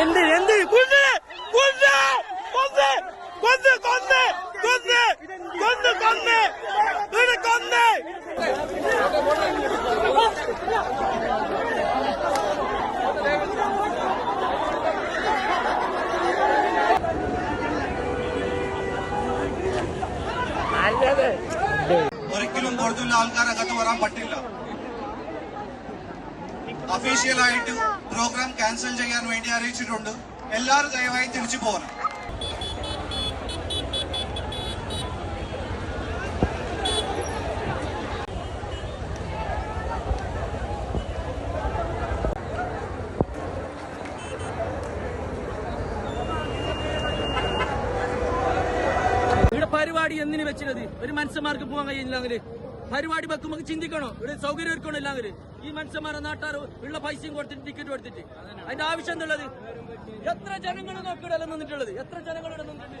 ரெண்டு ரெண்டு. குண்டு குண்டு கொந்து கொந்து கொந்து கொந்து கொந்து கொந்து வீடு கொந்து ഒരിക്കലും പുറത്തുള്ള ആൾക്കാരകത്ത് വരാൻ പറ്റില്ല. ഒഫീഷ്യലായിട്ട് പ്രോഗ്രാം ക്യാൻസൽ ചെയ്യാൻ വേണ്ടി അറിയിച്ചിട്ടുണ്ട്. എല്ലാവരും ദയവായി തിരിച്ചു പോകണം. പരിപാടി എന്തിനു വെച്ചിരുന്നത് ഒരു മനുഷ്യന്മാർക്ക് പോകാൻ കഴിയില്ലെങ്കിൽ പരിപാടി വെക്കുമ്പോൾ ചിന്തിക്കണോ? ഇവിടെ സൗകര്യം ഒരുക്കണോ ഇല്ലെങ്കിൽ ഈ മനുഷ്യന്മാരെ നാട്ടാർ ഉള്ള പൈസയും കൊടുത്തിട്ട് ടിക്കറ്റ് കൊടുത്തിട്ട് അതിന്റെ ആവശ്യം എന്തുള്ളത്? എത്ര ജനങ്ങൾ നോക്കിയിടല്ല നിന്നിട്ടുള്ളത്? എത്ര ജനങ്ങൾ ഇവിടെ നിന്നിട്ടുണ്ട്?